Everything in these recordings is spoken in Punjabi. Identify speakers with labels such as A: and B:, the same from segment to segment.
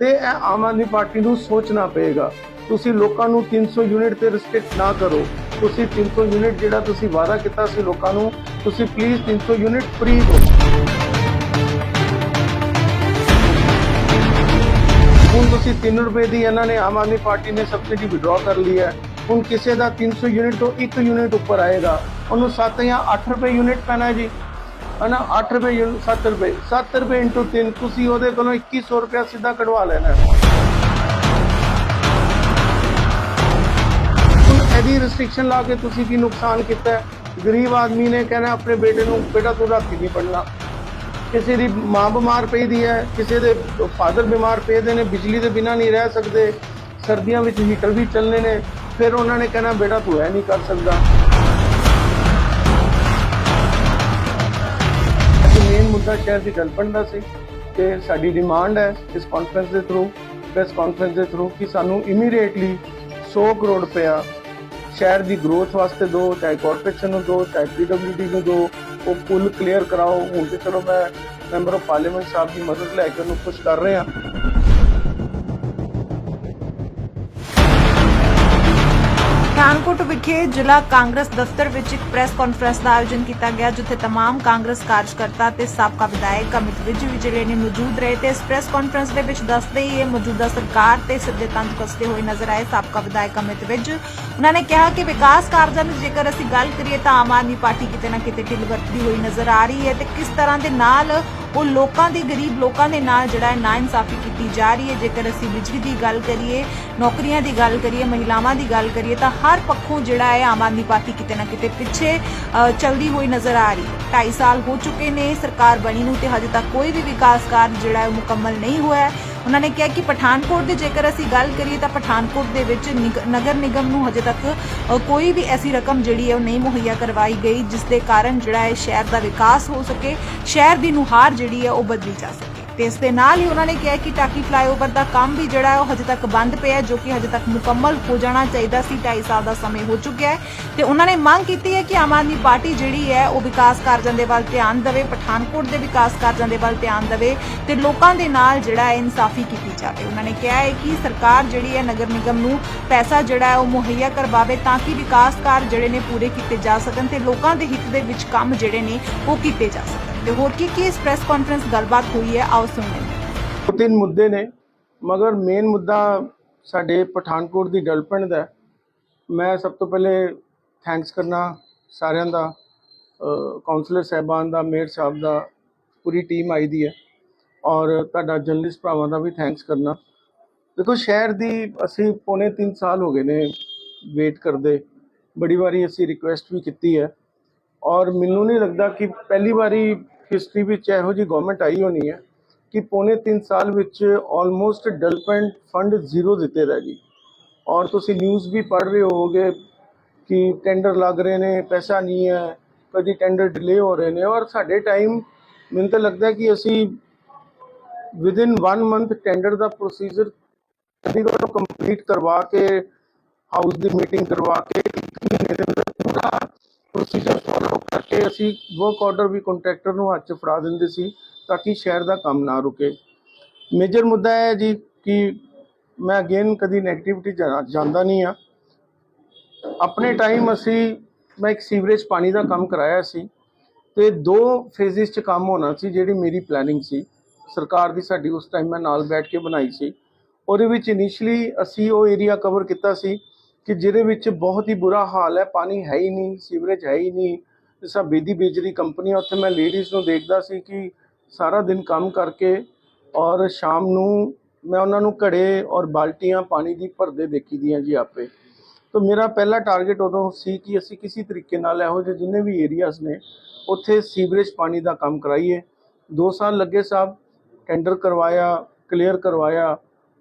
A: ਤੇ ਇਹ ਆਮ ਆਦਮੀ ਪਾਰਟੀ ਨੂੰ ਸੋਚਣਾ ਪਏਗਾ। ਤੁਸੀਂ ਲੋਕਾਂ ਨੂੰ 300 ਯੂਨਿਟ ਤੇ ਰਿਸਟ੍ਰਿਕਟ ਨਾ ਕਰੋ। ਤੁਸੀਂ 300 ਯੂਨਿਟ ਜਿਹੜਾ ਤੁਸੀਂ ਵਾਅਦਾ ਕੀਤਾ ਸੀ ਲੋਕਾਂ ਨੂੰ, ਤੁਸੀਂ ਪਲੀਜ਼ 300 ਯੂਨਿਟ ਫ੍ਰੀ ਦਿਓ। ਹੁਣ ਤੁਸੀਂ 3 ਰੁਪਏ ਦੀ ਇਹਨਾਂ ਨੇ ਆਮ ਆਦਮੀ ਪਾਰਟੀ ਨੇ ਸਬਸਿਡੀ ਵਿਡਰਾ ਕਰ ਲਈ ਹੈ। ਹੁਣ ਕਿਸੇ ਦਾ 300 ਯੂਨਿਟ ਤੋਂ 1 ਯੂਨਿਟ ਉੱਪਰ ਆਏਗਾ। ਉਹਨੂੰ 7 ਜਾਂ 8 ਰੁਪਏ ਯੂਨਿਟ ਪੈਣਾ ਹੈ ਜੀ। ਹਨਾ 8 ਰੁਪਏ ਯੂਨਿਟ 7 ਰੁਪਏ। 7 ਰੁਪਏ ਇੰਟੂ 3 ਤੁਸੀਂ ਉਹਦੇ ਕੋਲੋਂ 2100 ਰੁਪਏ ਸਿੱਧਾ ਕਢਵਾ ਲੈਣਾ। ਹੁਣ ਇਹਦੀ ਰੈਸਟ੍ਰਿਕਸ਼ਨ ਲਾ ਕੇ ਤੁਸੀਂ ਕੀ ਨੁਕਸਾਨ ਕੀਤਾ ਗਰੀਬ ਆਦਮੀ ਨੇ ਕਹਿਣਾ ਆਪਣੇ ਬੇਟੇ ਨੂੰ, ਬੇਟਾ ਤੂੰ ਰਾਤੀ ਨਹੀਂ ਪੜਨਾ ਕਿਸੇ ਦੀ ਮਾਂ ਬਿਮਾਰ ਪਈ ਦੀ ਹੈ, ਕਿਸੇ ਦੇ ਫਾਦਰ ਬਿਮਾਰ ਪਏ ਦੇ ਨੇ, ਬਿਜਲੀ ਦੇ ਬਿਨਾ ਨਹੀਂ ਰਹਿ ਸਕਦੇ, ਸਰਦੀਆਂ ਵਿੱਚ ਹੀਟਰ ਵੀ ਚੱਲਨੇ ਨੇ, ਫਿਰ ਉਹਨਾਂ ਨੇ ਕਹਿਣਾ, ਬੇਟਾ ਤੂੰ ਇਹ ਨਹੀਂ ਕਰ ਸਕਦਾ। ਅਸੀਂ ਮੇਨ ਮੁੱਦਾ ਸ਼ਹਿਰ ਦੀ ਡਿਵੈਲਪਮੈਂਟ ਦਾ ਸੀ ਤੇ ਸਾਡੀ ਡਿਮਾਂਡ ਹੈ ਇਸ ਕਾਨਫਰੰਸ ਦੇ ਥਰੂ ਪ੍ਰੈਸ ਕਾਨਫਰੰਸ ਦੇ ਥਰੂ ਕਿ ਸਾਨੂੰ ਇਮੀਡੀਏਟਲੀ 100 ਕਰੋੜ ਰੁਪਇਆ ਸ਼ਹਿਰ ਦੀ ਗਰੋਥ ਵਾਸਤੇ ਦਿਓ ਚਾਹੇ ਕਾਰਪੋਰੇਸ਼ਨ ਨੂੰ ਦਿਓ ਚਾਹੇ ਪੀਡਬਲਯੂਡੀ ਨੂੰ ਦਿਓ ਉਹ ਪੁਲ ਕਲੀਅਰ ਕਰਾਓ। ਹੁਣ ਤੇ ਚਲੋ ਮੈਂ ਮੈਂਬਰ ਆਫ ਪਾਰਲੀਮੈਂਟ ਸਾਹਿਬ ਦੀ ਮਦਦ ਲੈ ਕੇ ਉਹਨੂੰ ਪੁਸ਼ ਕਰ ਰਹੇ। ਹਾਂ
B: ਪਠਾਨਕੋਟ ਵਿਖੇ ਜ਼ਿਲ੍ਹਾ ਕਾਂਗਰਸ ਦਫ਼ਤਰ ਵਿੱਚ ਇੱਕ ਪ੍ਰੈਸ ਕਾਨਫਰੰਸ ਦਾ ਆਯੋਜਨ ਕੀਤਾ ਗਿਆ ਜਿੱਥੇ तमाम ਕਾਂਗਰਸ ਕਾਰਜਕਰਤਾ ਤੇ ਸਾਬਕਾ ਵਿਧਾਇਕ ਅਮਿਤ ਵਿਜ ਵੀ ਜਿਹੜੇ ਨੇ ਮੌਜੂਦ ਰਹੇ ਤੇ ਇਸ ਪ੍ਰੈਸ ਕਾਨਫਰੰਸ ਦੇ ਵਿੱਚ ਦੱਸਦੇ ਹੀ ਇਹ ਮੌਜੂਦਾ ਸਰਕਾਰ ਤੇ ਸਿੱਧੇ ਤੰਜ ਕੱਸਦੇ ਹੋਏ ਨਜ਼ਰ ਆਏ ਸਾਬਕਾ ਵਿਧਾਇਕ ਅਮਿਤ ਵਿਜ ਉਹਨਾਂ ਨੇ ਕਿਹਾ ਕਿ ਵਿਕਾਸ ਕਾਰਜਾਂ ਦੀ ਜੇਕਰ ਅਸੀਂ ਗੱਲ ਕਰੀਏ ਤਾਂ ਆਮ ਆਦਮੀ ਪਾਰਟੀ ਕਿਤੇ ਨਾ ਕਿਤੇ ਢਿੱਲ ਵਰਤਦੀ ਹੋਈ ਨਜ਼ਰ ਆ ਰਹੀ ਹੈ ਤੇ ਕਿਸ ਤਰ੍ਹਾਂ ਦੇ ਨਾਲ ਉਹ ਲੋਕਾਂ ਦੇ ਗਰੀਬ ਲੋਕਾਂ ਦੇ ਨਾਲ ਜਿਹੜਾ ਹੈ ਨਾਇਨਸਾਫੀ ਕੀਤੀ ਜਾ ਰਹੀ ਹੈ। ਜੇਕਰ ਅਸੀਂ ਬਿਜਲੀ ਦੀ ਗੱਲ ਕਰੀਏ ਨੌਕਰੀਆਂ ਦੀ ਗੱਲ ਕਰੀਏ ਮਹਿਲਾਵਾਂ ਦੀ ਗੱਲ ਕਰੀਏ ਤਾਂ ਹਰ ਪੱਖੋਂ ਜਿਹੜਾ ਹੈ ਆਮ ਆਦਮੀ ਪਾਰਟੀ ਕਿਤੇ ਨਾ ਕਿਤੇ ਪਿੱਛੇ ਅ, ਚਲਦੀ ਹੋਈ ਨਜ਼ਰ ਆ ਰਹੀ ਹੈ। 2.5 ਸਾਲ ਹੋ ਚੁੱਕੇ ਨੇ ਸਰਕਾਰ ਬਣੀ ਨੂੰ ਤੇ ਹਜੇ ਤੱਕ ਕੋਈ ਵੀ ਵਿਕਾਸ ਕਾਰਜ ਜਿਹੜਾ ਹੈ ਉਹ ਮੁਕੰਮਲ ਨਹੀਂ ਹੋਇਆ ਉਹਨਾਂ ਨੇ ਕਿਹਾ ਕਿ ਪਠਾਨਕੋਟ ਦੀ ਜੇਕਰ ਅਸੀਂ ਗੱਲ ਕਰੀਏ ਤਾਂ ਪਠਾਨਕੋਟ ਦੇ ਵਿੱਚ ਨਿਗ- ਨਗਰ ਨਿਗਮ ਨੂੰ ਹਜੇ ਤੱਕ ਕੋਈ ਵੀ ਐਸੀ ਰਕਮ ਜਿਹੜੀ ਹੈ ਉਹ ਨਹੀਂ ਮੁਹੱਈਆ ਕਰਵਾਈ ਗਈ, ਜਿਸ ਦੇ ਕਾਰਨ ਜਿਹੜਾ ਹੈ ਸ਼ਹਿਰ ਦਾ ਵਿਕਾਸ ਹੋ ਸਕੇ, ਸ਼ਹਿਰ ਦੀ ਨੁਹਾਰ ਜਿਹੜੀ ਹੈ ਉਹ ਬਦਲੀ ਜਾ ਸਕੇ। ਤੇ ਇਸ ਦੇ ਨਾਲ ਹੀ ਉਹਨਾਂ ਨੇ ਕਿਹਾ ਕਿ ਟਾਕੀ ਫਲਾਈਓਵਰ ਦਾ ਕੰਮ ਵੀ ਜਿਹੜਾ ਹੈ ਉਹ ਹਜੇ ਤੱਕ ਬੰਦ ਪਿਆ ਹੈ, ਜੋ ਕਿ ਹਜੇ ਤੱਕ ਮੁਕੰਮਲ ਹੋ ਜਾਣਾ ਚਾਹੀਦਾ ਸੀ। 2.5 ਸਾਲ ਦਾ ਸਮੇਂ ਹੋ ਚੁੱਕਿਆ ਹੈ ਤੇ ਉਹਨਾਂ ਨੇ ਮੰਗ ਕੀਤੀ ਹੈ ਕਿ ਆਮ ਆਦਮੀ ਪਾਰਟੀ ਜਿਹੜੀ ਹੈ ਉਹ ਵਿਕਾਸ ਕਾਰਜਾਂ ਦੇ ਵੱਲ ਧਿਆਨ ਦੇਵੇ ਪਠਾਨਕੋਟ ਦੇ ਵਿਕਾਸ ਕਾਰਜਾਂ ਦੇ ਵੱਲ ਧਿਆਨ ਦੇਵੇ ਤੇ ਲੋਕਾਂ ਦੇ ਨਾਲ ਜਿਹੜਾ ਹੈ ਇਨਸਾਫੀ ਕੀਤੀ ਜਾਵੇ। ਉਹਨਾਂ ਨੇ ਕਿਹਾ ਹੈ ਕਿ ਸਰਕਾਰ ਜਿਹੜੀ ਹੈ ਨਗਰ ਨਿਗਮ ਨੂੰ ਪੈਸਾ ਜਿਹੜਾ ਹੈ ਉਹ ਮੁਹੱਈਆ ਕਰਵਾਵੇ ਤਾਂ ਕਿ ਵਿਕਾਸ ਕਾਰਜ ਜਿਹੜੇ ਨੇ ਪੂਰੇ ਕੀਤੇ ਜਾ ਸਕਣ ਤੇ ਲੋਕਾਂ ਦੇ ਹਿੱਤ ਦੇ ਵਿੱਚ ਕੰਮ ਜਿਹੜੇ ਨੇ ਉਹ ਕੀਤੇ ਜਾ ਸਕਣ। ਤੇ ਹੋਰ ਕੀ ਕੀ ਇਸ ਪ੍ਰੈਸ ਕਾਨਫਰੰਸ ਗੱਲਬਾਤ ਹੋਈ ਹੈ? ਆਓ ਸੁਣਦੇ ਹਾਂ
A: ਤਿੰਨ ਮੁੱਦੇ ਨੇ, ਮਗਰ ਮੇਨ ਮੁੱਦਾ ਸਾਡੇ ਪਠਾਨਕੋਟ ਦੀ ਡਿਵੈਲਪਮੈਂਟ ਦਾ ਮੈਂ ਸਭ ਤੋਂ ਪਹਿਲੇ ਥੈਂਕਸ ਕਰਨਾ ਸਾਰਿਆਂ ਦਾ ਕਾਉਂਸਲਰ ਸਾਹਿਬਾਨ ਦਾ, ਮੇਅਰ ਸਾਹਿਬ ਦਾ, ਪੂਰੀ ਟੀਮ ਆਈ ਦੀ ਹੈ। ਔਰ ਤੁਹਾਡਾ ਜਰਨਲਿਸਟ ਭਰਾਵਾਂ ਦਾ ਵੀ ਥੈਂਕਸ ਕਰਨਾ। ਦੇਖੋ, ਸ਼ਹਿਰ ਦੀ ਅਸੀਂ ਪੌਣੇ 3 ਸਾਲ ਹੋ ਗਏ ਨੇ ਵੇਟ ਕਰਦੇ। ਬੜੀ ਵਾਰੀ ਅਸੀਂ ਰਿਕੁਐਸਟ ਵੀ ਕੀਤੀ ਹੈ। ਔਰ ਮੈਨੂੰ ਨਹੀਂ ਲੱਗਦਾ ਕਿ ਪਹਿਲੀ ਵਾਰੀ ਹਿਸਟਰੀ ਵਿੱਚ ਇਹੋ ਜਿਹੀ ਗਵਰਨਮੈਂਟ ਆਈ ਹੋਣੀ ਹੈ। ਕਿ ਪੌਣੇ 3 ਸਾਲ ਵਿੱਚ ਆਲਮੋਸਟ ਡਿਵੈਲਪਮੈਂਟ ਫੰਡ ਜ਼ੀਰੋ ਦਿੱਤੇ ਰਹਿ ਗਈ। ਔਰ ਤੁਸੀਂ ਨਿਊਜ਼ ਵੀ ਪੜ੍ਹ ਰਹੇ ਹੋਵੋਗੇ ਕਿ ਟੈਂਡਰ ਲੱਗ ਰਹੇ ਨੇ, ਪੈਸਾ ਨਹੀਂ ਹੈ, ਕਦੀ ਟੈਂਡਰ ਡਿਲੇ ਹੋ ਰਹੇ ਨੇ। ਔਰ ਸਾਡੇ ਟਾਈਮ ਮੈਨੂੰ ਤਾਂ ਲੱਗਦਾ ਕਿ ਅਸੀਂ ਵਿਦਿਨ 1 ਮੰਥ ਟੈਂਡਰ ਦਾ ਪ੍ਰੋਸੀਜਰ ਕਦੀ ਕੰਪਲੀਟ ਕਰਵਾ ਕੇ ਹਾਊਸ ਦੀ ਮੀਟਿੰਗ ਕਰਵਾ ਕੇ, ਮਹੀਨੇ ਦੇ ਅੰਦਰ ਪੂਰਾ ਪ੍ਰੋਸੀਜਰ ਫੋਲੋ ਕਰਕੇ ਅਸੀਂ ਵਰਕ ਆਰਡਰ ਵੀ ਕੰਟਰੈਕਟਰ ਨੂੰ ਹੱਥ 'ਚ ਫੜਾ ਦਿੰਦੇ ਸੀ। ਤਾਂ ਕਿ ਸ਼ਹਿਰ ਦਾ ਕੰਮ ਨਾ ਰੁਕੇ। ਮੇਜਰ ਮੁੱਦਾ ਹੈ ਜੀ ਕਿ ਮੈਂ ਅਗੇਨ ਕਦੀ ਨੈਗੇਟਿਵਿਟੀ ਜਾਂਦਾ ਨਹੀਂ ਆ ਆਪਣੇ ਟਾਈਮ ਅਸੀਂ, ਮੈਂ ਇੱਕ ਸੀਵਰੇਜ ਪਾਣੀ ਦਾ ਕੰਮ ਕਰਾਇਆ ਸੀ ਤੇ ਦੋ ਫੇਜ਼ਿਸ 'ਚ ਕੰਮ ਹੋਣਾ ਸੀ ਜਿਹੜੀ ਮੇਰੀ ਪਲੈਨਿੰਗ ਸੀ। ਸਰਕਾਰ ਦੀ ਸਾਡੀ ਉਸ ਟਾਈਮ ਮੈਂ ਨਾਲ ਬੈਠ ਕੇ ਬਣਾਈ ਸੀ। ਉਹਦੇ ਵਿੱਚ ਇਨੀਸ਼ੀਅਲੀ ਅਸੀਂ ਉਹ ਏਰੀਆ ਕਵਰ ਕੀਤਾ ਸੀ ਕਿ ਜਿਹਦੇ ਵਿੱਚ ਬਹੁਤ ਹੀ ਬੁਰਾ ਹਾਲ ਹੈ, ਪਾਣੀ ਹੈ ਹੀ ਨਹੀਂ ਸੀਵਰੇਜ ਹੈ ਹੀ ਨਹੀਂ। ਜਿਸਾ ਬੇਦੀ ਬੇਜਰੀ ਕੰਪਨੀ ਆ ਉੱਥੇ ਮੈਂ ਲੇਡੀਜ਼ ਨੂੰ ਦੇਖਦਾ ਸੀ ਕਿ ਸਾਰਾ ਦਿਨ ਕੰਮ ਕਰਕੇ ਔਰ ਸ਼ਾਮ ਨੂੰ ਮੈਂ ਉਹਨਾਂ ਨੂੰ ਘੜੇ ਔਰ ਬਾਲਟੀਆਂ ਪਾਣੀ ਦੀ ਭਰਦੇ ਦੇਖੀ ਦੀਆਂ ਜੀ ਆਪੇ। ਤਾਂ ਮੇਰਾ ਪਹਿਲਾ ਟਾਰਗੇਟ ਉਦੋਂ ਸੀ ਕਿ ਅਸੀਂ ਕਿਸੇ ਤਰੀਕੇ ਨਾਲ ਇਹੋ ਜਿਹੇ ਜਿੰਨੇ ਵੀ ਏਰੀਆਜ਼ ਨੇ, ਉੱਥੇ ਸੀਵਰੇਜ ਪਾਣੀ ਦਾ ਕੰਮ ਕਰਾਈਏ। 2 ਸਾਲ ਲੱਗੇ ਸਾਹਿਬ ਟੈਂਡਰ ਕਰਵਾਇਆ ਕਲੀਅਰ ਕਰਵਾਇਆ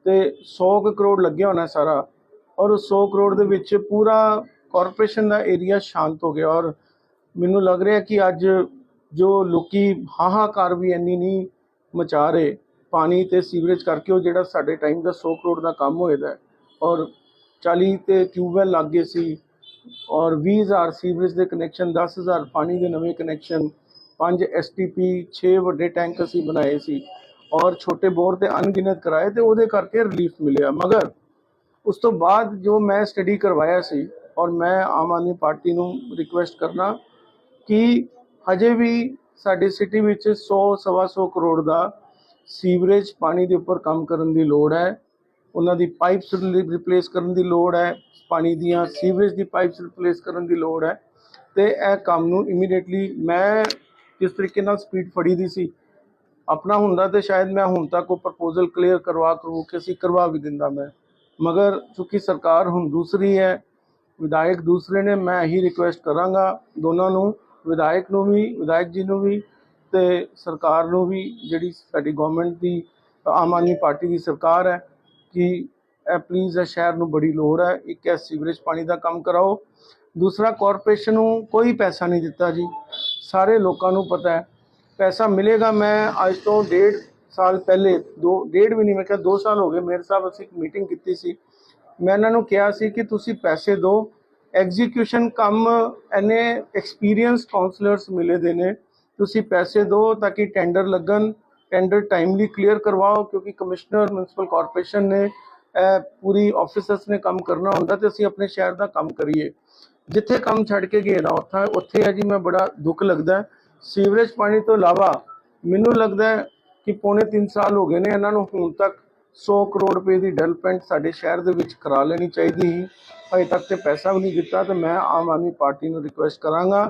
A: ਤੇ 100 ਕੁ ਕਰੋੜ ਲੱਗਿਆ ਹੋਣਾ ਸਾਰਾ। ਔਰ ਉਸ 100 ਕਰੋੜ ਦੇ ਵਿੱਚ ਪੂਰਾ ਕਾਰਪੋਰੇਸ਼ਨ ਦਾ ਏਰੀਆ ਸ਼ਾਂਤ ਹੋ ਗਿਆ ਔਰ ਮੈਨੂੰ ਲੱਗ ਰਿਹਾ ਕਿ ਅੱਜ ਜੋ ਲੋਕੀ ਹਾਹਾਕਾਰ ਵੀ ਇੰਨੀ ਨਹੀਂ ਮਚਾ ਰਹੇ, ਪਾਣੀ ਤੇ ਸੀਵਰੇਜ ਕਰਕੇ ਉਹ ਜਿਹੜਾ ਸਾਡੇ ਟਾਈਮ ਦਾ 100 ਕਰੋੜ ਦਾ ਕੰਮ ਹੋਏਦਾ ਹੈ ਔਰ 40 ਤੇ ਟਿਊਬਵੈਲ ਲੱਗ ਗਏ ਸੀ ਔਰ 20000 ਸੀਵਰੇਜ ਦੇ ਕਨੈਕਸ਼ਨ 10000 ਪਾਣੀ ਦੇ ਨਵੇਂ ਕਨੈਕਸ਼ਨ 5 ਐਸਟੀਪੀ 6 ਵੱਡੇ ਟੈਂਕ ਅਸੀਂ ਬਣਾਏ ਸੀ ਔਰ ਛੋਟੇ ਬੋਰ ਤੇ ਅਣਗਿਣਤ ਕਰਾਏ ਤੇ ਉਹਦੇ ਕਰਕੇ ਰਿਲੀਫ ਮਿਲਿਆ। ਮਗਰ ਉਸ ਤੋਂ ਬਾਅਦ ਜੋ ਮੈਂ ਸਟੱਡੀ ਕਰਵਾਇਆ ਸੀ ਔਰ ਮੈਂ ਆਮ ਆਦਮੀ ਪਾਰਟੀ ਨੂੰ ਰਿਕੁਐਸਟ ਕਰਨਾ ਕਿ ਹਜੇ ਵੀ ਸਾਡੀ ਸਿਟੀ ਵਿੱਚ 100 ਸਵਾ ਸੌ ਕਰੋੜ ਦਾ ਸੀਵਰੇਜ ਪਾਣੀ ਦੇ ਉੱਪਰ ਕੰਮ ਕਰਨ ਦੀ ਲੋੜ ਹੈ। ਉਹਨਾਂ ਦੀ ਪਾਈਪਸ ਰਿਪਲੇਸ ਕਰਨ ਦੀ ਲੋੜ ਹੈ। ਪਾਣੀ ਦੀਆਂ ਸੀਵਰੇਜ ਦੀ ਪਾਈਪਸ ਰਿਪਲੇਸ ਕਰਨ ਦੀ ਲੋੜ ਹੈ। ਤੇ ਇਹ ਕੰਮ ਨੂੰ ਇਮੀਡੀਏਟਲੀ ਮੈਂ ਜਿਸ ਤਰੀਕੇ ਨਾਲ ਸਪੀਡ ਫੜੀ ਦੀ ਸੀ, ਆਪਣਾ ਹੁੰਦਾ ਤੇ ਸ਼ਾਇਦ ਮੈਂ ਹੁਣ ਤੱਕ ਉਹ ਪ੍ਰਪੋਜ਼ਲ ਕਲੀਅਰ ਕਰਵਾ ਕਰਵਾ ਕਿ ਅਸੀਂ ਕਰਵਾ ਵੀ ਦਿੰਦਾ ਮੈਂ। ਮਗਰ ਚूंकि ਸਰਕਾਰ ਹੁਣ ਦੂਸਰੀ ਹੈ, ਵਿਧਾਇਕ ਦੂਸਰੇ ਨੇ, ਮੈਂ ਇਹੀ ਰਿਕੁਐਸਟ ਕਰਾਂਗਾ ਦੋਨਾਂ ਨੂੰ ਵਿਧਾਇਕ ਨੂੰ ਵੀ, ਵਿਧਾਇਕ ਜੀ ਨੂੰ ਵੀ ਤੇ ਸਰਕਾਰ ਨੂੰ ਵੀ ਜਿਹੜੀ ਸਾਡੀ ਗਵਰਨਮੈਂਟ ਦੀ, ਆਮ ਆਦਮੀ ਪਾਰਟੀ ਦੀ ਸਰਕਾਰ ਹੈ ਕਿ ਇਹ ਪਲੀਜ਼ ਇਹ ਸ਼ਹਿਰ ਨੂੰ ਬੜੀ ਲੋੜ ਹੈ, ਇੱਕ ਹੈ ਸੀਵਰੇਜ ਪਾਣੀ ਦਾ ਕੰਮ ਕਰਾਓ। ਦੂਸਰਾ ਕਾਰਪੋਰੇਸ਼ਨ ਨੂੰ ਕੋਈ ਪੈਸਾ ਨਹੀਂ ਦਿੱਤਾ ਜੀ। ਸਾਰੇ ਲੋਕਾਂ ਨੂੰ ਪਤਾ ਹੈ। ਪੈਸਾ ਮਿਲੇਗਾ, ਮੈਂ ਅੱਜ ਤੋਂ ਡੇਢ ਸਾਲ ਪਹਿਲੇ, ਦੋ, ਡੇਢ ਵੀ ਨਹੀਂ, ਮੈਂ ਕਿਹਾ 2 ਸਾਲ ਹੋ ਗਏ, ਮੇਰੇ ਸਾਹਿਬ ਅਸੀਂ ਇੱਕ ਮੀਟਿੰਗ ਕੀਤੀ ਸੀ। ਮੈਂ ਇਹਨਾਂ ਨੂੰ ਕਿਹਾ ਸੀ ਕਿ ਤੁਸੀਂ ਪੈਸੇ ਦਿਓ ਐਗਜ਼ੀਕਿਊਸ਼ਨ ਕੰਮ ਐਨੇ ਐਕਸਪੀਰੀਅੰਸ ਕਾਉਂਸਲਰਸ ਮਿਲੇ ਦੇ ਨੇ। ਤੁਸੀਂ ਪੈਸੇ ਦਿਓ ਤਾਂ ਕਿ ਟੈਂਡਰ ਲੱਗਣ ਟੈਂਡਰ ਟਾਈਮਲੀ ਕਲੀਅਰ ਕਰਵਾਓ ਕਿਉਂਕਿ ਕਮਿਸ਼ਨਰ ਮਿਊਨਿਸਪਲ ਕਾਰਪੋਰੇਸ਼ਨ ਨੇ ਪੂਰੀ ਆਫਿਸਰਸ ਨੇ ਕੰਮ ਕਰਨਾ ਹੁੰਦਾ ਤੇ ਅਸੀਂ ਆਪਣੇ ਸ਼ਹਿਰ ਦਾ ਕੰਮ ਕਰੀਏ। ਜਿੱਥੇ ਕੰਮ ਛੱਡ ਕੇ ਗਏ ਨਾ, ਉੱਥੇ ਉੱਥੇ ਹੈ ਜੀ ਮੈਂ ਬੜਾ ਦੁੱਖ ਲੱਗਦਾ। ਸੀਵਰੇਜ ਪਾਣੀ ਤੋਂ ਇਲਾਵਾ ਮੈਨੂੰ ਲੱਗਦਾ ਕਿ ਪੌਣੇ 3 ਸਾਲ ਹੋ ਗਏ ਨੇ ਇਹਨਾਂ ਨੂੰ ਹੁਣ ਤੱਕ 100 ਕਰੋੜ ਰੁਪਏ ਦੀ ਡਿਵੈਲਪਮੈਂਟ ਸਾਡੇ ਸ਼ਹਿਰ ਦੇ ਵਿੱਚ ਕਰਾ ਲੈਣੀ ਚਾਹੀਦੀ ਸੀ। ਅਜੇ ਤੱਕ ਤੇ ਪੈਸਾ ਵੀ ਨਹੀਂ ਦਿੱਤਾ ਤੇ ਮੈਂ ਆਮ ਆਦਮੀ ਪਾਰਟੀ ਨੂੰ ਰਿਕੁਐਸਟ ਕਰਾਂਗਾ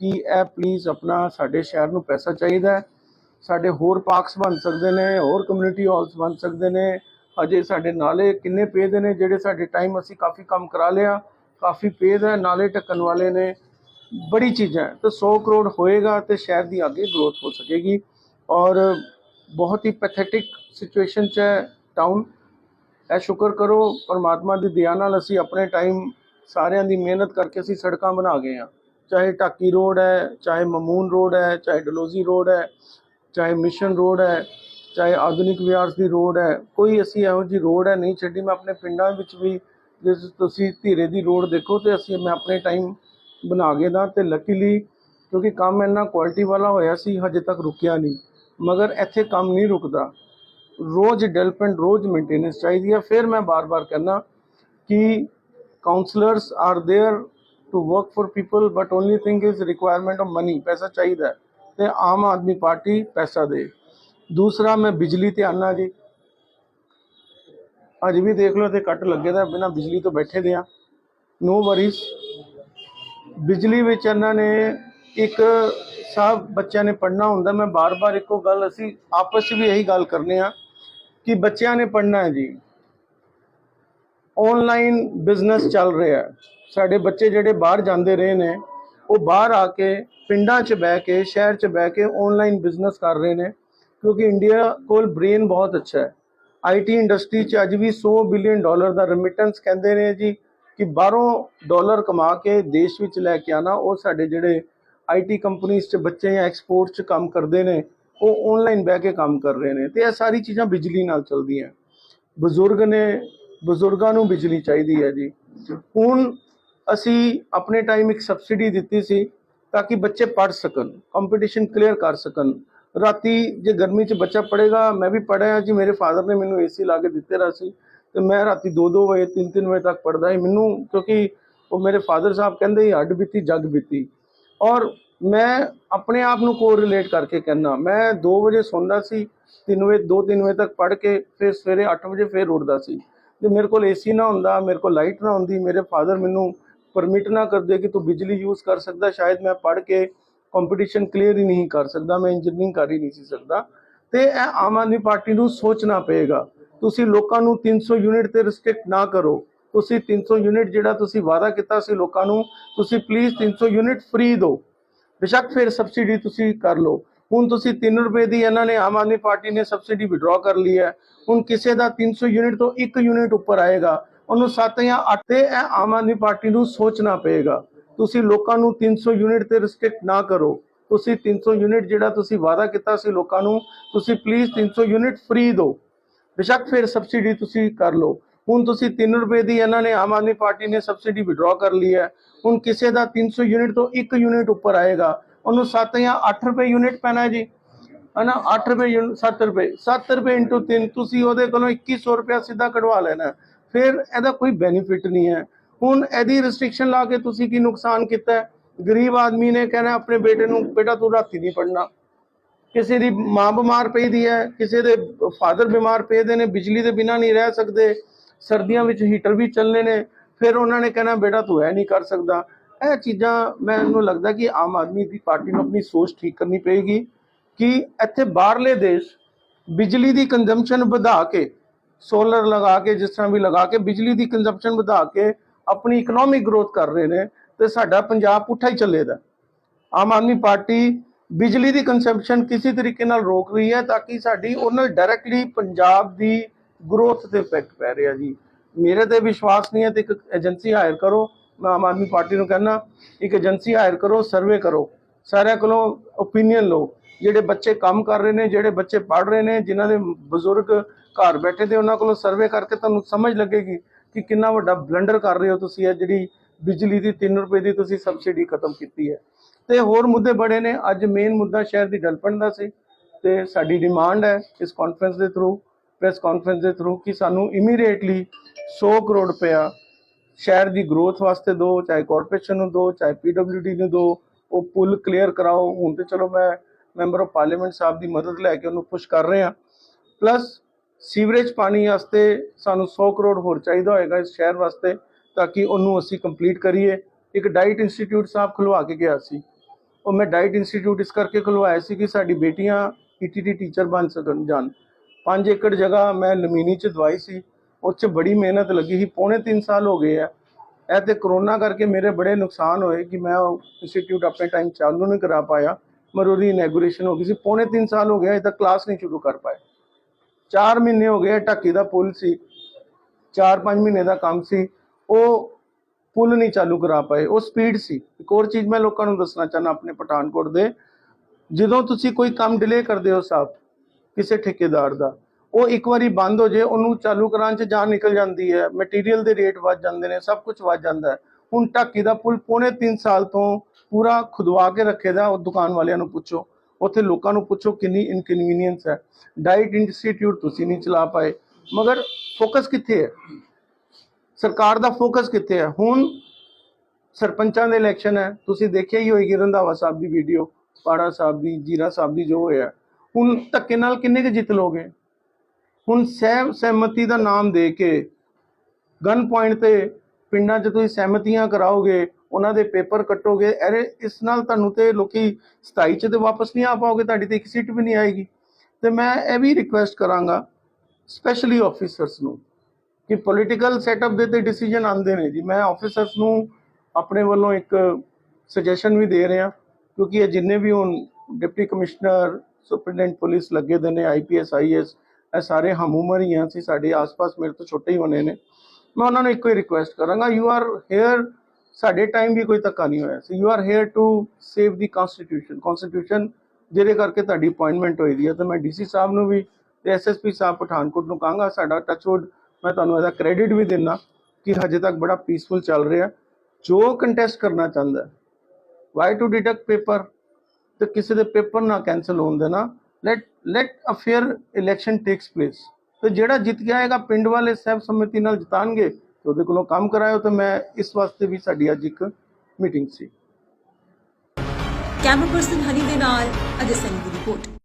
A: ਕਿ ਇਹ ਪਲੀਜ਼ ਆਪਣਾ ਸਾਡੇ ਸ਼ਹਿਰ ਨੂੰ ਪੈਸਾ ਚਾਹੀਦਾ ਸਾਡੇ ਹੋਰ ਪਾਰਕਸ ਬਣ ਸਕਦੇ ਨੇ, ਹੋਰ ਕਮਿਊਨਿਟੀ ਹਾਲਸ ਬਣ ਸਕਦੇ ਨੇ। ਅਜੇ ਸਾਡੇ ਨਾਲੇ ਕਿੰਨੇ ਪੇਦ ਨੇ ਜਿਹੜੇ ਸਾਡੇ ਟਾਈਮ ਅਸੀਂ ਕਾਫੀ ਕੰਮ ਕਰਾ ਲਿਆ ਕਾਫੀ ਪੇਦ ਹੈ, ਨਾਲੇ ਢੱਕਣ ਵਾਲੇ ਨੇ। ਬੜੀ ਚੀਜ਼ਾਂ ਹੈ। ਤੇ 100 ਕਰੋੜ ਹੋਏਗਾ ਤੇ ਸ਼ਹਿਰ ਦੀ ਅੱਗੇ ਗਰੋਥ ਹੋ ਸਕੇਗੀ। ਔਰ ਬਹੁਤ ਹੀ ਪੈਥੈਟਿਕ ਸਿਚੁਏਸ਼ਨ 'ਚ ਹੈ ਟਾਊਨ ਇਹ ਸ਼ੁਕਰ ਕਰੋ, ਪਰਮਾਤਮਾ ਦੀ ਦਇਆ ਨਾਲ ਅਸੀਂ ਆਪਣੇ ਟਾਈਮ ਸਾਰਿਆਂ ਦੀ ਮਿਹਨਤ ਕਰਕੇ ਅਸੀਂ ਸੜਕਾਂ ਬਣਾ ਗਏ ਹਾਂ। ਚਾਹੇ ਢਾਕੀ ਰੋਡ ਹੈ, ਚਾਹੇ ਮਮੂਨ ਰੋਡ ਹੈ, ਚਾਹੇ ਡਲੋਜ਼ੀ ਰੋਡ ਹੈ, ਚਾਹੇ ਮਿਸ਼ਨ ਰੋਡ ਹੈ, ਚਾਹੇ ਆਧੁਨਿਕ ਵਿਹਾਰ ਦੀ ਰੋਡ ਹੈ, ਕੋਈ ਅਸੀਂ ਇਹੋ ਜਿਹੀ ਰੋਡ ਹੈ ਨਹੀਂ ਛੱਡੀ। ਮੈਂ ਆਪਣੇ ਪਿੰਡਾਂ ਵਿੱਚ ਵੀ ਜੇ ਤੁਸੀਂ ਧੀਰੇ ਦੀ ਰੋਡ ਦੇਖੋ ਤੇ ਅਸੀਂ, ਮੈਂ ਆਪਣੇ ਟਾਈਮ ਬਣਾ ਗਏ ਦਾ ਤੇ ਲੱਕੀਲੀ ਕਿਉਂਕਿ ਕੰਮ ਇੰਨਾ ਕੁਆਲਿਟੀ ਵਾਲਾ ਹੋਇਆ ਸੀ, ਹਜੇ ਤੱਕ ਰੁਕਿਆ ਨਹੀਂ। ਮਗਰ ਇੱਥੇ ਕੰਮ ਨਹੀਂ ਰੁਕਦਾ। ਰੋਜ਼ ਡਿਵੈਲਪਮੈਂਟ, ਰੋਜ਼ ਮੇਨਟੇਨੈਂਸ ਚਾਹੀਦੀ ਹੈ। ਫਿਰ ਮੈਂ ਬਾਰ-ਬਾਰ ਕਹਿੰਦਾ ਕਿ councillors are there to work for people but only thing is requirement of money ਪੈਸਾ ਚਾਹੀਦਾ ਤੇ ਆਮ ਆਦਮੀ ਪਾਰਟੀ ਪੈਸਾ ਦੇ। ਦੂਸਰਾ, ਮੈਂ ਬਿਜਲੀ ਤੇ ਆਨਾ ਜੀ। ਅੱਜ ਵੀ ਦੇਖ ਲਓ, ਤੇ ਕੱਟ ਲੱਗੇ ਦਾ ਬਿਨਾ ਬਿਜਲੀ ਤੋਂ ਬੈਠੇ ਦੇ ਆ। ਨੋ ਵਰੀਸ ਬਿਜਲੀ ਵਿੱਚ ਇਹਨਾਂ ਨੇ ਇੱਕ ਸਭ ਬੱਚਿਆਂ ਨੇ ਪੜ੍ਹਨਾ ਹੁੰਦਾ, ਮੈਂ ਬਾਰ-ਬਾਰ ਇੱਕੋ ਗੱਲ, ਅਸੀਂ ਆਪਸ 'ਚ ਵੀ ਇਹੀ ਗੱਲ ਕਰਨੇ ਆ ਕਿ ਬੱਚਿਆਂ ਨੇ ਪੜ੍ਹਨਾ ਹੈ ਜੀ। ਆਨਲਾਈਨ ਬਿਜ਼ਨਸ ਚੱਲ ਰਿਹਾ ਸਾਡੇ ਬੱਚੇ ਜਿਹੜੇ ਬਾਹਰ ਜਾਂਦੇ ਰਹੇ ਨੇ, ਉਹ ਬਾਹਰ ਆ ਕੇ ਪਿੰਡਾਂ 'ਚ ਬਹਿ ਕੇ, ਸ਼ਹਿਰ 'ਚ ਬਹਿ ਕੇ ਆਨਲਾਈਨ ਬਿਜ਼ਨਸ ਕਰ ਰਹੇ ਨੇ, ਕਿਉਂਕਿ ਇੰਡੀਆ ਕੋਲ ਬ੍ਰੇਨ ਬਹੁਤ ਅੱਛਾ ਹੈ। ਆਈਟੀ ਇੰਡਸਟਰੀ 'ਚ ਅੱਜ ਵੀ 100 ਬਿਲੀਅਨ ਡਾਲਰ ਦਾ ਰੈਮਿਟੈਂਸ ਕਹਿੰਦੇ ਨੇ ਜੀ ਕਿ ਬਾਹਰੋਂ ਡਾਲਰ ਕਮਾ ਕੇ ਦੇਸ਼ ਵਿੱਚ ਲੈ ਕੇ ਆਣਾ ਉਹ ਸਾਡੇ ਜਿਹੜੇ ਆਈਟੀ ਕੰਪਨੀਆਂ 'ਚ ਬੱਚੇ ਜਾਂ ਐਕਸਪੋਰਟ 'ਚ ਕੰਮ ਕਰਦੇ ਨੇ, ਉਹ ਆਨਲਾਈਨ ਬਹਿ ਕੇ ਕੰਮ ਕਰ ਰਹੇ ਨੇ ਤੇ ਇਹ ਸਾਰੀ ਚੀਜ਼ਾਂ ਬਿਜਲੀ ਨਾਲ ਚੱਲਦੀਆਂ। ਬਜ਼ੁਰਗ ਨੇ, ਬਜ਼ੁਰਗਾਂ ਨੂੰ ਬਿਜਲੀ ਚਾਹੀਦੀ ਹੈ ਜੀ। ਹੁਣ ਅਸੀਂ ਆਪਣੇ ਟਾਈਮ ਇੱਕ ਸਬਸਿਡੀ ਦਿੱਤੀ ਸੀ ਤਾਂ ਕਿ ਬੱਚੇ ਪੜ੍ਹ ਸਕਣ ਕੰਪੀਟੀਸ਼ਨ ਕਲੀਅਰ ਕਰ ਸਕਣ। ਰਾਤੀ ਜੇ ਗਰਮੀ 'ਚ ਬੱਚਾ ਪੜ੍ਹੇਗਾ, ਮੈਂ ਵੀ ਪੜ੍ਹਿਆ ਜੀ, ਮੇਰੇ ਫਾਦਰ ਨੇ ਮੈਨੂੰ ਏਸੀ ਲਾ ਕੇ ਦਿੱਤੇ ਰਾ ਸੀ ਤੇ ਮੈਂ ਰਾਤੀ 2-2 ਵਜੇ 3-3 ਵਜੇ ਤੱਕ ਪੜ੍ਹਦਾ ਸੀ। ਮੈਨੂੰ ਕਿਉਂਕਿ ਉਹ ਮੇਰੇ ਫਾਦਰ ਸਾਹਿਬ ਕਹਿੰਦੇ ਸੀ ਹੱਡ ਬੀਤੀ, ਜੱਗ ਬੀਤੀ। ਔਰ ਮੈਂ ਆਪਣੇ ਆਪ ਨੂੰ ਕੋ ਰਿਲੇਟ ਕਰਕੇ ਕਹਿੰਦਾ, ਮੈਂ 2 ਵਜੇ ਸੌਂਦਾ ਸੀ 3 ਵਜੇ 2-3 ਵਜੇ ਤੱਕ ਪੜ੍ਹ ਕੇ ਫਿਰ ਸਵੇਰੇ 8 ਵਜੇ ਫਿਰ ਉੱਠਦਾ ਸੀ। ਤੇ ਮੇਰੇ ਕੋਲ ਏਸੀ ਨਾ ਹੁੰਦਾ, ਮੇਰੇ ਕੋਲ ਲਾਈਟ ਨਾ ਹੁੰਦੀ, ਮੇਰੇ ਫਾਦਰ ਮੈਨੂੰ ਪਰਮਿਟ ਨਾ ਕਰਦੇ ਕਿ ਤੂੰ ਬਿਜਲੀ ਯੂਜ਼ ਕਰ ਸਕਦਾ, ਸ਼ਾਇਦ ਮੈਂ ਪੜ੍ਹ ਕੇ ਕੰਪੀਟੀਸ਼ਨ ਕਲੀਅਰ ਹੀ ਨਹੀਂ ਕਰ ਸਕਦਾ, ਮੈਂ ਇੰਜੀਨੀਅਰਿੰਗ ਕਰ ਹੀ ਨਹੀਂ ਸੀ ਸਕਦਾ। ਤੇ ਇਹ ਆਮ ਆਦਮੀ ਪਾਰਟੀ ਨੂੰ ਸੋਚਣਾ ਪਏਗਾ, ਤੁਸੀਂ ਲੋਕਾਂ ਨੂੰ 300 ਯੂਨਿਟ ਤੇ ਰਿਸਟ੍ਰਿਕਟ ਨਾ ਕਰੋ। ਤੁਸੀਂ 300 ਯੂਨਿਟ ਜਿਹੜਾ ਤੁਸੀਂ ਵਾਅਦਾ ਕੀਤਾ ਸੀ ਲੋਕਾਂ ਨੂੰ, ਤੁਸੀਂ ਪਲੀਜ਼ 300 ਯੂਨਿਟ ਫ੍ਰੀ ਦਿਓ। ਬੇਸ਼ੱਕ ਫਿਰ ਸਬਸਿਡੀ ਤੁਸੀਂ ਕਰ ਲਓ। ਹੁਣ ਤੁਸੀਂ 3 ਰੁਪਏ ਦੀ ਇਹਨਾਂ ਨੇ ਆਮ ਆਦਮੀ ਪਾਰਟੀ ਨੇ ਸਬਸਿਡੀ ਵਿਡਰਾ ਕਰ ਲਈ ਹੈ। ਹੁਣ ਕਿਸੇ ਦਾ 300 ਯੂਨਿਟ ਤੋਂ 1 ਯੂਨਿਟ ਉੱਪਰ ਆਏਗਾ, ਉਹਨੂੰ 7 ਜਾਂ 8 ਤੇ ਇਹ ਆਮ ਆਦਮੀ ਪਾਰਟੀ ਨੂੰ ਸੋਚਣਾ ਪਏਗਾ। ਤੁਸੀਂ ਲੋਕਾਂ ਨੂੰ 300 ਯੂਨਿਟ ਤੇ ਰਿਸਟ੍ਰਿਕਟ ਨਾ ਕਰੋ। ਤੁਸੀਂ 300 ਯੂਨਿਟ ਜਿਹੜਾ ਤੁਸੀਂ ਵਾਅਦਾ ਕੀਤਾ ਸੀ ਲੋਕਾਂ ਨੂੰ, ਤੁਸੀਂ ਪਲੀਜ਼ 300 ਯੂਨਿਟ ਫ੍ਰੀ ਦਿਓ। ਬੇਸ਼ੱਕ ਫਿਰ ਸਬਸਿਡੀ ਤੁਸੀਂ ਕਰ ਲਓ। ਹੁਣ ਤੁਸੀਂ 3 ਰੁਪਏ ਦੀ ਇਹਨਾਂ ਨੇ ਆਮ ਆਦਮੀ ਪਾਰਟੀ ਨੇ ਸਬਸਿਡੀ ਵਿਡਰਾ ਕਰ ਲਈ ਹੈ। ਹੁਣ ਕਿਸੇ ਦਾ 300 ਯੂਨਿਟ ਤੋਂ 1 ਯੂਨਿਟ ਉੱਪਰ ਆਏਗਾ, ਉਹਨੂੰ 7 ਜਾਂ 8 ਰੁਪਏ ਯੂਨਿਟ ਪੈਣਾ ਹੈ ਜੀ। ਹਨਾ 8 ਰੁਪਏ ਯੂਨਿਟ 7 ਰੁਪਏ 7 ਰੁਪਏ ਇੰਟੂ 3 ਤੁਸੀਂ ਉਹਦੇ ਕੋਲੋਂ 2100 ਰੁਪਏ ਸਿੱਧਾ ਕਢਵਾ ਲੈਣਾ। ਫਿਰ ਇਹਦਾ ਕੋਈ ਬੈਨੀਫਿਟ ਨਹੀਂ ਹੈ। ਹੁਣ ਇਹਦੀ ਰੈਸਟ੍ਰਿਕਸ਼ਨ ਲਾ ਕੇ ਤੁਸੀਂ ਕੀ ਨੁਕਸਾਨ ਕੀਤਾ ਗਰੀਬ ਆਦਮੀ ਨੇ ਕਹਿਣਾ ਆਪਣੇ ਬੇਟੇ ਨੂੰ, ਬੇਟਾ ਤੂੰ ਰਾਤੀ ਨਹੀਂ ਪੜਨਾ ਕਿਸੇ ਦੀ ਮਾਂ ਬਿਮਾਰ ਪਈ ਦੀ ਹੈ, ਕਿਸੇ ਦੇ ਫਾਦਰ ਬਿਮਾਰ ਪਏ ਦੇ ਨੇ, ਬਿਜਲੀ ਦੇ ਬਿਨਾ ਨਹੀਂ ਰਹਿ ਸਕਦੇ। ਸਰਦੀਆਂ ਵਿੱਚ ਹੀਟਰ ਵੀ ਚੱਲਣੇ ਨੇ, ਫਿਰ ਉਹਨਾਂ ਨੇ ਕਹਿਣਾ, ਬੇਟਾ ਤੂੰ ਇਹ ਨਹੀਂ ਕਰ ਸਕਦਾ। ਇਹ ਚੀਜ਼ਾਂ ਮੈਨੂੰ ਲੱਗਦਾ ਕਿ ਆਮ ਆਦਮੀ ਦੀ ਪਾਰਟੀ ਨੂੰ ਆਪਣੀ ਸੋਚ ਠੀਕ ਕਰਨੀ ਪਏਗੀ ਕਿ ਇੱਥੇ ਬਾਹਰਲੇ ਦੇਸ਼ ਬਿਜਲੀ ਦੀ ਕੰਜ਼ੰਪਸ਼ਨ ਵਧਾ ਕੇ ਸੋਲਰ ਲਗਾ ਕੇ, ਜਿਸ ਤਰ੍ਹਾਂ ਵੀ ਲਗਾ ਕੇ ਬਿਜਲੀ ਦੀ ਕੰਜ਼ੰਪਸ਼ਨ ਵਧਾ ਕੇ ਆਪਣੀ ਇਕਨੋਮਿਕ ਗਰੋਥ ਕਰ ਰਹੇ ਨੇ ਤੇ ਸਾਡਾ ਪੰਜਾਬ ਪੁੱਠਾ ਹੀ ਚੱਲੇਦਾ ਆਮ ਆਦਮੀ ਪਾਰਟੀ ਬਿਜਲੀ ਦੀ ਕੰਜ਼ੰਪਸ਼ਨ ਕਿਸੇ ਤਰੀਕੇ ਨਾਲ ਰੋਕ ਰਹੀ ਹੈ ਤਾਂ ਕਿ ਸਾਡੀ, ਉਹਨਾਂ ਨਾਲ ਡਾਇਰੈਕਟਲੀ ਪੰਜਾਬ ਦੀ ਗਰੋਥ ਤੇ ਇਫੈਕਟ ਪੈ ਰਿਹਾ ਜੀ। ਮੇਰੇ ਤੇ ਵਿਸ਼ਵਾਸ ਨਹੀਂ ਹੈ ਤੇ ਇੱਕ ਏਜੰਸੀ ਹਾਇਰ ਕਰੋ। ਮੈਂ ਆਮ ਆਦਮੀ ਪਾਰਟੀ ਨੂੰ ਕਹਿੰਦਾ, ਇੱਕ ਏਜੰਸੀ ਹਾਇਰ ਕਰੋ ਸਰਵੇ ਕਰੋ। ਸਾਰਿਆਂ ਕੋਲੋਂ ਓਪੀਨੀਅਨ ਲਓ। ਜਿਹੜੇ ਬੱਚੇ ਕੰਮ ਕਰ ਰਹੇ ਨੇ, ਜਿਹੜੇ ਬੱਚੇ ਪੜ੍ਹ ਰਹੇ ਨੇ, ਜਿਨ੍ਹਾਂ ਦੇ ਬਜ਼ੁਰਗ ਘਰ ਬੈਠੇ ਤੇ ਉਹਨਾਂ ਕੋਲੋਂ ਸਰਵੇ ਕਰਕੇ ਤੁਹਾਨੂੰ ਸਮਝ ਲੱਗੇਗੀ ਕਿ ਕਿੰਨਾ ਵੱਡਾ ਬਲੰਡਰ ਕਰ ਰਹੇ ਹੋ ਤੁਸੀਂ। ਇਹ ਜਿਹੜੀ ਬਿਜਲੀ ਦੀ 3 ਰੁਪਏ ਦੀ ਤੁਸੀਂ ਸਬਸਿਡੀ ਖਤਮ ਕੀਤੀ ਹੈ। ਤੇ ਹੋਰ ਮੁੱਦੇ ਬੜੇ ਨੇ। ਅੱਜ ਮੇਨ ਮੁੱਦਾ ਸ਼ਹਿਰ ਦੀ ਡਿਵੈਲਪਮੈਂਟ ਦਾ ਸੀ ਤੇ ਸਾਡੀ ਡਿਮਾਂਡ ਹੈ ਇਸ ਕਾਨਫਰੰਸ ਦੇ ਥਰੂ ਪ੍ਰੈਸ ਕਾਨਫਰੰਸ ਦੇ ਥਰੂ ਕਿ ਸਾਨੂੰ ਇਮੀਡੀਏਟਲੀ 100 ਕਰੋੜ ਰੁਪਇਆ ਸ਼ਹਿਰ ਦੀ ਗਰੋਥ ਵਾਸਤੇ ਦਿਓ ਚਾਹੇ ਕਾਰਪੋਰੇਸ਼ਨ ਨੂੰ ਦਿਓ ਚਾਹੇ ਪੀਡਬਲਯੂਡੀ ਨੂੰ ਦਿਓ ਉਹ ਪੁਲ ਕਲੀਅਰ ਕਰਾਓ। ਹੁਣ ਤੇ ਚਲੋ ਮੈਂ ਮੈਂਬਰ ਆਫ ਪਾਰਲੀਮੈਂਟ ਸਾਹਿਬ ਦੀ ਮਦਦ ਲੈ ਕੇ ਉਹਨੂੰ ਪੁਸ਼ ਕਰ ਰਹੇ। ਹਾਂ ਪਲੱਸ ਸੀਵਰੇਜ ਪਾਣੀ ਵਾਸਤੇ ਸਾਨੂੰ 100 ਕਰੋੜ ਹੋਰ ਚਾਹੀਦਾ ਹੋਏਗਾ ਇਸ ਸ਼ਹਿਰ ਵਾਸਤੇ ਤਾਂ ਕਿ ਉਹਨੂੰ ਅਸੀਂ ਕੰਪਲੀਟ ਕਰੀਏ। ਇੱਕ ਡਾਈਟ ਇੰਸਟੀਚਿਊਟ ਸਾਹਿਬ ਖੁਲਵਾ ਕੇ ਗਿਆ ਸੀ। ਉਹ ਮੈਂ ਡਾਈਟ ਇੰਸਟੀਚਿਊਟ ਇਸ ਕਰਕੇ ਖੁਲਵਾਇਆ ਸੀ ਕਿ ਸਾਡੀ ਬੇਟੀਆਂ ਈਟੀਟੀ ਟੀਚਰ ਬਣ ਸਕਣ, ਜਾਣ। 5 ਏਕੜ ਜਗ੍ਹਾ ਮੈਂ ਲਮੀਨੀ ਚ ਦਵਾਈ ਸੀ, ਉਹ 'ਚ ਬੜੀ ਮਿਹਨਤ ਲੱਗੀ ਸੀ, ਪੌਣੇ 3 ਸਾਲ ਹੋ ਗਏ ਆ। ਇਹ ਤੇ ਕਰੋਨਾ ਕਰਕੇ ਮੇਰੇ ਬੜੇ ਨੁਕਸਾਨ ਹੋਏ ਕਿ ਮੈਂ ਉਹ ਇੰਸਟੀਚਿਊਟ ਆਪਣੇ ਟਾਈਮ ਚਾਲੂ ਨਹੀਂ ਕਰਾ ਪਾਇਆ। ਮਰ ਉਹਦੀ ਇਨੈਗੋਰੇਸ਼ਨ ਹੋ ਗਈ ਸੀ, ਪੌਣੇ 3 ਸਾਲ ਹੋ ਗਿਆ ਅਜੇ ਤੱਕ ਕਲਾਸ ਨਹੀਂ ਸ਼ੁਰੂ ਕਰ ਪਾਏ। 4 ਮਹੀਨੇ ਹੋ ਗਏ, ਢੱਕੀ ਦਾ ਪੁਲ ਸੀ। 4-5 ਮਹੀਨੇ ਦਾ ਕੰਮ ਸੀ, ਉਹ ਪੁਲ ਨਹੀਂ ਚਾਲੂ ਕਰਾ ਪਾਏ, ਉਹ ਸਪੀਡ ਸੀ। ਇੱਕ ਹੋਰ ਚੀਜ਼ ਮੈਂ ਲੋਕਾਂ ਨੂੰ ਦੱਸਣਾ ਚਾਹਨਾ ਆਪਣੇ ਪਠਾਨਕੋਟ ਦੇ। ਜਦੋਂ ਤੁਸੀਂ ਕੋਈ ਕੰਮ ਡਿਲੇ ਕਰਦੇ ਹੋ ਸਾਹਿਬ ਕਿਸੇ ਠੇਕੇਦਾਰ ਦਾ। ਉਹ ਇੱਕ ਵਾਰੀ ਬੰਦ ਹੋ ਜੇ, ਉਹਨੂੰ ਚਾਲੂ ਕਰਾਉਣ 'ਚ ਜਾਨ ਨਿਕਲ ਜਾਂਦੀ ਹੈ। ਮਟੀਰੀਅਲ ਦੇ ਰੇਟ ਵੱਧ ਜਾਂਦੇ ਨੇ, ਸਭ ਕੁਝ ਵੱਧ ਜਾਂਦਾ ਹੁਣ ਢਾਕੀ ਦਾ ਪੁਲ ਪੌਣੇ 3 ਸਾਲ ਤੋਂ ਪੂਰਾ ਖੁਦਵਾ ਕੇ ਰੱਖੇਦਾ, ਉਹ ਦੁਕਾਨ ਵਾਲਿਆਂ ਨੂੰ ਪੁੱਛੋ। ਉੱਥੇ ਲੋਕਾਂ ਨੂੰ ਪੁੱਛੋ ਕਿੰਨੀ ਇਨਕਨਵੀਨੀਅੰਸ ਹੈ। ਡਾਈਟ ਇੰਸਟੀਚਿਊਟ ਤੁਸੀਂ ਨਹੀਂ ਚਲਾ ਪਾਏ। ਮਗਰ ਫੋਕਸ ਕਿੱਥੇ ਹੈ? ਸਰਕਾਰ ਦਾ ਫੋਕਸ ਕਿੱਥੇ ਹੈ? ਹੁਣ ਸਰਪੰਚਾਂ ਦੇ ਇਲੈਕਸ਼ਨ ਹੈ। ਤੁਸੀਂ ਦੇਖਿਆ ਹੀ ਹੋਏਗੀ ਰੰਧਾਵਾ ਸਾਹਿਬ ਦੀ ਵੀਡੀਓ ਪਾੜਾ ਸਾਹਿਬ ਦੀ, ਜੀਰਾ ਸਾਹਿਬ ਦੀ ਜੋ ਹੋਇਆ। ਹੁਣ ਧੱਕੇ ਨਾਲ ਕਿੰਨੇ ਕੁ ਜਿੱਤ ਲੋਗੇ ਹੁਣ ਸਹਿ, ਸਹਿਮਤੀ ਦਾ ਨਾਮ ਦੇ ਕੇ ਗਨ ਪੁਆਇੰਟ ਤੇ ਪਿੰਡਾਂ 'ਚ ਤੁਸੀਂ ਸਹਿਮਤੀਆਂ ਕਰਾਓਗੇ, ਉਹਨਾਂ ਦੇ ਪੇਪਰ ਕੱਟੋਗੇ ਅਰੇ ਇਸ ਨਾਲ ਤੁਹਾਨੂੰ ਤੇ ਲੋਕੀ 27 'ਚ ਤੇ ਵਾਪਸ ਨਹੀਂ ਆ ਪਾਓਗੇ, ਤੁਹਾਡੀ ਤੇ ਇੱਕ ਸੀਟ ਵੀ ਨਹੀਂ ਆਏਗੀ। ਤੇ ਮੈਂ ਇਹ ਵੀ ਰਿਕੁਐਸਟ ਕਰਾਂਗਾ ਸਪੈਸ਼ਲੀ ਆਫੀਸਰਸ ਨੂੰ, ਕਿ ਪੋਲੀਟੀਕਲ ਸੈਟਅਪ ਦੇ ਤੇ ਡਿਸੀਜਨ ਆਉਂਦੇ ਨੇ ਜੀ। ਮੈਂ ਆਫੀਸਰਸ ਨੂੰ ਆਪਣੇ ਵੱਲੋਂ ਇੱਕ ਸੁਜੈਸ਼ਨ ਵੀ ਦੇ ਰਿਹਾ, ਕਿਉਂਕਿ ਇਹ ਜਿੰਨੇ ਵੀ ਹੁਣ ਡਿਪਟੀ ਕਮਿਸ਼ਨਰ ਸੁਪਰਡੈਂਟ ਪੁਲਿਸ ਲੱਗੇ ਦੇ ਨੇ ਆਈਪੀਐਸ ਆਈਐਸ ਇਹ ਸਾਰੇ ਹਮੂਮਰ ਹੀ ਆ ਸੀ ਸਾਡੇ ਆਸ-ਪਾਸ ਮੇਰੇ ਤੋਂ ਛੋਟੇ ਹੀ ਹੋਣੇ ਨੇ। ਮੈਂ ਉਹਨਾਂ ਨੂੰ ਇੱਕੋ ਹੀ ਰਿਕੁਐਸਟ ਕਰਾਂਗਾ ਯੂ ਆਰ ਹੇਅਰ ਸਾਡੇ ਟਾਈਮ ਵੀ ਕੋਈ ਧੱਕਾ ਨਹੀਂ ਹੋਇਆ। ਸੀ you are here to save the constitution constitution ਜਿਹਦੇ ਕਰਕੇ ਤੁਹਾਡੀ ਅਪਾਇੰਟਮੈਂਟ ਹੋਈ ਦੀ ਹੈ ਤਾਂ ਮੈਂ ਡੀਸੀ ਸਾਹਿਬ ਨੂੰ ਵੀ ਤੇ ਐਸਐਸਪੀ ਸਾਹਿਬ ਪਠਾਨਕੋਟ ਨੂੰ ਕਹਾਂਗਾ, ਸਾਡਾ ਟੱਚਵੁੱਡ ਮੈਂ ਤੁਹਾਨੂੰ ਇਹਦਾ ਕ੍ਰੈਡਿਟ ਵੀ ਦਿੰਦਾ ਕਿ ਹਜੇ ਤੱਕ ਬੜਾ ਪੀਸਫੁਲ ਚੱਲ ਰਿਹਾ। ਜੋ ਕੰਟੈਸਟ ਕਰਨਾ ਚਾਹੁੰਦਾ ਵਾਈ ਟੂ ਡਿਟੈਕਟ ਪੇਪਰ ਤੇ ਕਿਸੇ ਦੇ ਪੇਪਰ ਨਾ ਕੈਨਸਲ ਹੋਣ ਦੇਣਾ। Let let a fair election takes place ਤੇ ਜਿਹੜਾ ਜਿੱਤ ਗਿਆ ਹੈਗਾ ਪਿੰਡ ਵਾਲੇ ਸਹਿਬ ਸੰਮਤੀ ਨਾਲ ਜਿਤਾਣਗੇ, ਤੇ ਉਹਦੇ ਕੋਲੋਂ ਕੰਮ ਕਰਾਇਓ ਤੇ ਮੈਂ ਇਸ ਵਾਸਤੇ ਵੀ ਸਾਡੀ ਅੱਜ ਇੱਕ ਮੀਟਿੰਗ ਸੀ।
C: ਕੈਮਰਾ ਪਰਸਨ ਹਨੀ ਦੇ ਨਾਲ ਅਜੇ ਸੈਨੀ ਦੀ ਰਿਪੋਰਟ।